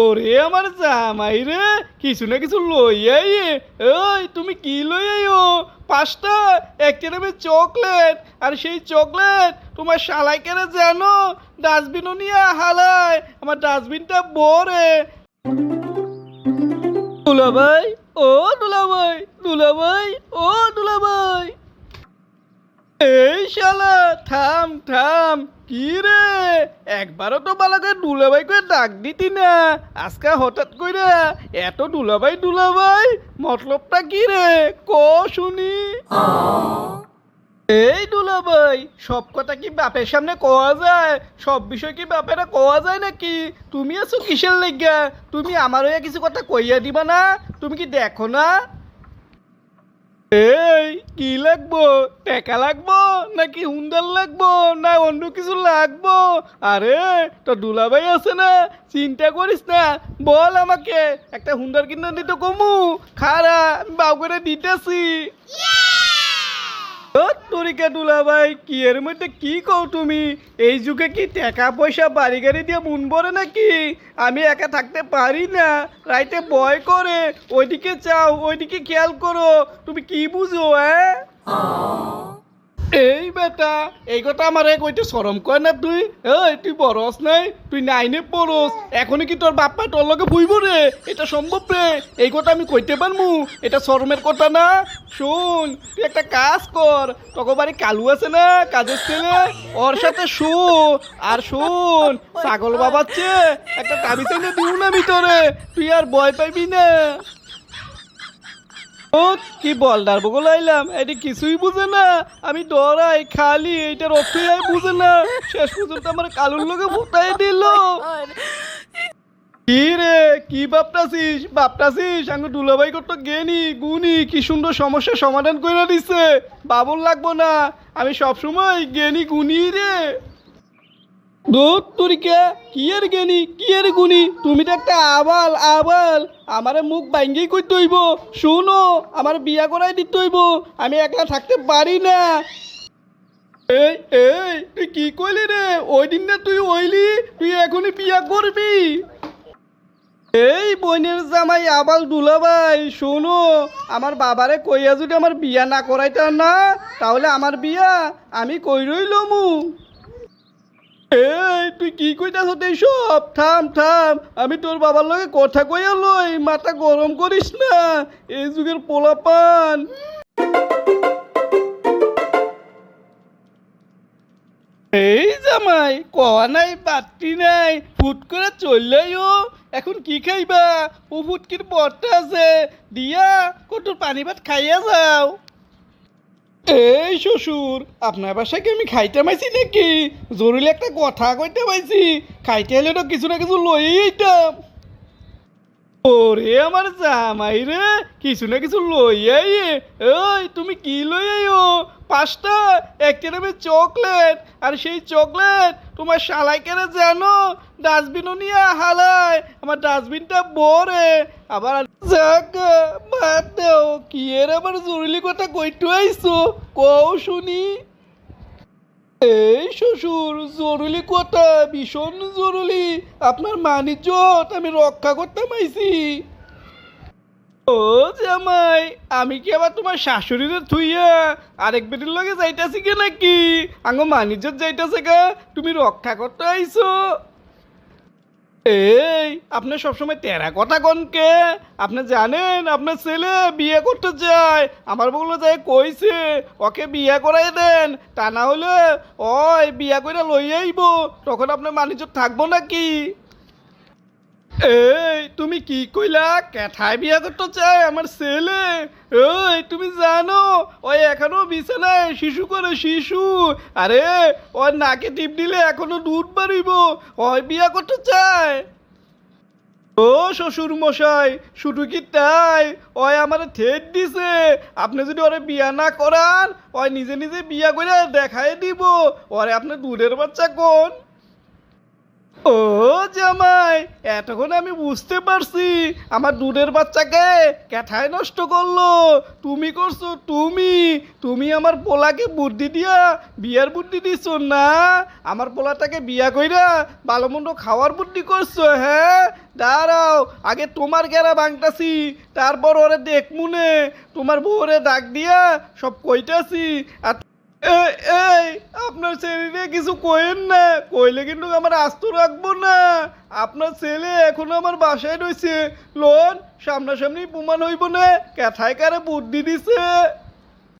ওরে আমার জামাই রে, কিছু না কিছু লইয়াই ওই, তুমি কি লইয়াইও পাঁচটা একটা নেবে চকলেট। আর সেই চকলেট তোমার শালাই কেনে জানো? ডাস্টবিনও নিয়ে হালায়, আমার ডাস্টবিনটা বরে। দুলাভাই, ও দুলাভাই দুলাভাই, ও দুলাভাই। এই শালা, থাম থাম। কি রে একবারও তো বালাকে দুলাভাই করে ডাক দিতি না। আজকে হঠাৎ কইরা এত দুলাভাই দুলাভাই, মতলবটা কি রে? ক শুনি। এই দুলাভাই, সব কথা কি বাপের সামনে কোয়া যায়? সব বিষয় কি বাপেরা কোয়া যায় নাকি? তুমি আছো কিসের লেগা? তুমি আমার কিছু কথা কইয়া দিবা না? তুমি কি দেখো না? এই কি লাগবো? টাকা লাগবো? নাকি হুন্ডার লাগবো? না অন্য কিছু লাগবো? আরে তো দুলাভাই আছে না? চিন্তা করিস না। বল আমাকে। একটা হুন্ডার কিনে দিতে কমু। খারা করে দিতেছি। তরিকা দুলাভাই কি এর মধ্যে কি কও তুমি? এই যুগে কি টাকা পয়সা বাড়ি গাড়ি দিয়ে মন ভরে নাকি? আমি একা থাকতে পারি না। রাইতে ভয় করে। ওইদিকে চাও ওইদিকে খেয়াল করো। তুমি কি বুঝো হ্যাঁ এই বেটা, এই কথা আমার এক ওইটা সরম কয় না তুই? এই, তুই বরস নাই, তুই নাইনে পড়স, এখনই কি তোর বাপ্পা তোর লগে বুইব রে? এটা সম্ভব রে? এই কথা আমি কইতে পারমু? এটা শরমের কথা না? শুন, তুই একটা কাজ কর, তোকে বাড়ি কালু আছে না, কাজের ছেলে? ওর সাথে শু, আর শুন, ছাগল বাবার চেয়ে একটা কাবি চাইলে দিও না ভিতরে, তুই আর ভয় পাইবি না। ও কি বলদার বগল আইলাম এটি কিছুই বুঝে না। আমি ডরাই খালি, এইটার অর্থই বুঝে না। শেষ পর্যন্ত আমার কালুর লোকে ভুতাই দিল। কি রে, কি ভাবতাছিস? ভাবতাছিস আমি দুলাভাই কত জ্ঞানী, গুণী, কি সুন্দর সমস্যার সমাধান করে দিছে। বাবুল লাগবো না, আমি সবসময় গেনি গুণী রে। দূর তুরিকা কি এর জ্ঞানী কি এর গুণী? তুমি তো একটা আবাল আবাল। আমারে মুখ ভাঙ্গেই করতে হইব। শুনো, আমার বিয়া করাই দিতে হইব। আমি একলা থাকতে পারি না। এই এই, তুই কি কইলি রে? ওই দিন না তুই ওইলি তুই এখনই বিয়া করবি। এই বোনের জামাই আবাল দুলাভাই, শোনো, আমার বাবারে কইয়া যদি আমার বিয়া না করাইতে না, তাহলে আমার বিয়া আমি কই রইলমু এই, তুই কি কইতাছ সব থাম থাম, আমি তোর বাবার লগে কথা কইয়া লই, মাথা গরম করিস না, এই যুগের পোলাপান। এই জামাই কয়া নাই বাতি নাই, ফুট করে চললেও এখন কি খাইবা? ও ফুটকির বরটা আছে, দিয়া কত পানি ভাত খাইয়া যাও। এই শ্বশুর, আপনার বাসায় কি আমি খাইতে পাইছি নাকি? জরুরি একটা কথা কইতে পাইছি। খাইতে হলে তো কিছু না কিছু লই আইতাম। ওরে আমার জামাই রে, কিছু না কিছু লই আই ওই তুমি কি লই আইও পাঁচটা, একটা নামে চকলেট, আর সেই চকলেট তোমার শালাই কেনে জানো? ডাস্টবিনও নিয়ে হালায়। আমার ডাস্টবিনটা বরে আবার দেও। কি এর আবার জরুরি কথা কইটু আইছো? কও শুনি। এই শ্বশুর, জরুরি কথা, ভীষণ জরুরি। আপনার মানিজ্যত আমি রক্ষা করতে পাইছি ও জামাই, আমি কি আবার তোমার শাশুড়িরে থুইয়া আরেক বেটির লগে যাইতাছি কে নাকি? আঙ্গ মানিজ্যত যাইতাছে গা, তুমি রক্ষা করতে আইছো। এই, আপনি সবসময় তেরা কথা কনকে আপনি জানেন, আপনার ছেলে বিয়ে করতে চায় আমার বগুলো যাই কইছে, ওকে বিয়ে করাই দেন, তা না হলে ওই বিয়া করে লই আইব তখন আপনার মানুষ থাকব নাকি? এই, তুমি কি কইলা কেঠায় বিয়া করতে চায় আমার ছেলে? ওই তুমি জানো ওই এখনও বিছানায় শিশু করে শিশু। আরে, ওর নাকে টিপ দিলে এখনও দুধ বাড়িব। ওই বিয়া করতে চায়। ও শ্বশুর মশাই শুধু কি তাই? ওই আমার ঠেট দিছে। আপনি যদি ওরে বিয়া না করান ওই নিজে নিজে বিয়া করে দেখাই দিব। ওরে আপনার দুধের বাচ্চা কোন? ও জামাই, এতক্ষণ আমি বুঝতে পারছি আমার দুধের বাচ্চাকে ক্যাঠায় নষ্ট করল। তুমি করছ তুমি তুমি আমার পোলাকে বুদ্ধি দিয়া বিয়ার বুদ্ধি দিছ না? আমার পোলাটাকে বিয়া কইরা ভালো মন্দ খাওয়ার বুদ্ধি করছ হ্যাঁ? দাঁড়াও, আগে তোমার গেরা ভাঙতাছি তারপর ওরে দেখমুনে তোমার বউরে ডাক দিয়া সব কইতাছি, আর এই আপনার ছেলেরে কিছু কইেন না। কইলে কিন্তু আমার আস্ত রাখব না। আপনার ছেলে এখনও আমার বাসায় রয়েছে লোন সামনাসামনি প্রমাণ হইব না। কেথায় কারে বুদ্ধি দিছে?